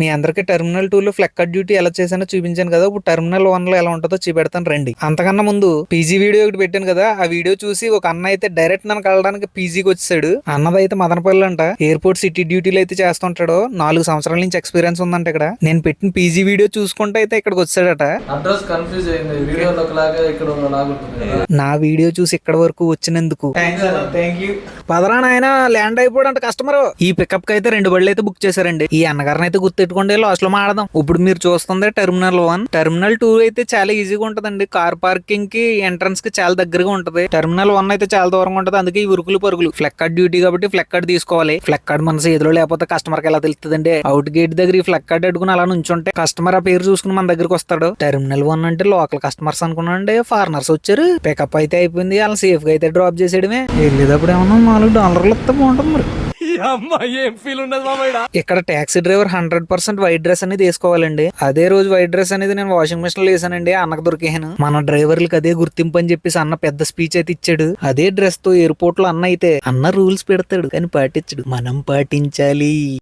మీ అందరికి terminal two లో ఫ్లెక్కర్ duty ఎలా చేశానో చూపించాను కదా. ఇప్పుడు టెర్మినల్ వన్లో ఎలా ఉంటుందో చూపెడతాను రండి. అంతకన్నా ముందు పీజీ వీడియో ఒకటి పెట్టాను కదా. ఆ వీడియో చూసి ఒక అన్న అయితే డైరెక్ట్ నన్ను కలవడానికి పీజీకి వచ్చాడు అన్నదైతే మదనపల్లి అంట. ఎయిర్పోర్ట్ సిటీ డ్యూటీలు అయితే చేస్తుంటాడు నాలుగు సంవత్సరాల నుంచి ఎక్స్పీరియన్స్ ఉందంట ఇక్కడ. నేను పెట్టిన పీజీ వీడియో చూసుకుంటే అయితే ఇక్కడికి వచ్చాడట. అడ్రస్ కన్ఫ్యూజ్ అయింది. ఇక్కడ నా వీడియో చూసి ఇక్కడ వరకు వచ్చినందుకు. పదరా నాయన ల్యాండ్ అయిపోయాడంట కస్టమర్ ఈ పికప్కి అయితే రెండు బళ్ళు అయితే బుక్ చేశారండి. ఈ అన్నగారిని అయితే గుర్తెట్టుకోండి లాస్ట్లో మాడదాం ఇప్పుడు మీరు చూస్తుంది టెర్మినల్ వన్ టెర్మినల్ టూ అయితే చాలా ఈజీగా ఉంటదండి. కార్ పార్కింగ్కి ఎంట్రన్స్కి చాలా దగ్గరగా ఉంటది. టెర్మినల్ వన్ అయితే చాలా దూరంగా ఉంటది. అందుకే ఈ ఉరుకులు పరుగులు. ఫ్లెక్ కార్డ్ డ్యూటీ కాబట్టి ఫ్లెక్ కార్డ్ తీసుకోవాలి. ఫ్లెక్ కార్డ్ మన చేతిలో లేకపోతే కస్టమర్కి ఎలా తెలుస్తుందండి? అవుట్ గేట్ దగ్గర ఈ ఫ్లెక్ కార్డ్ అడుగుని అలా నుంచుంటే కస్టమర్ ఆ పేరు చూసుకుని మన దగ్గరకు వస్తాడు. టెర్మినల్ వన్ అంటే లోకల్ కస్టమర్స్ అనుకున్నాండి ఫారినర్స్ వచ్చారు. పికప్ అయితే అయిపోయింది. వాళ్ళని సేఫ్గా అయితే డ్రాప్ చేసేయడమే. వెళ్ళేటప్పుడు ఏమన్నా నాలుగు డాలర్లు ఇస్తే బాగుంటుంది మరి. ఇక్కడ taxi driver hundred percent white dress అనేది వేసుకోవాలండి. అదే రోజు వైట్ డ్రెస్ అనేది నేను వాషింగ్ మిషన్లో వేసానండి అన్నకు దొరికాను మన డ్రైవర్లకి అదే గుర్తింపు అని చెప్పేసి అన్న పెద్ద స్పీచ్ అయితే ఇచ్చాడు. అదే డ్రెస్తో ఎయిర్పోర్ట్లో అన్న అయితే అన్న రూల్స్ పెడతాడు కానీ పాటించడు. మనం పాటించాలి.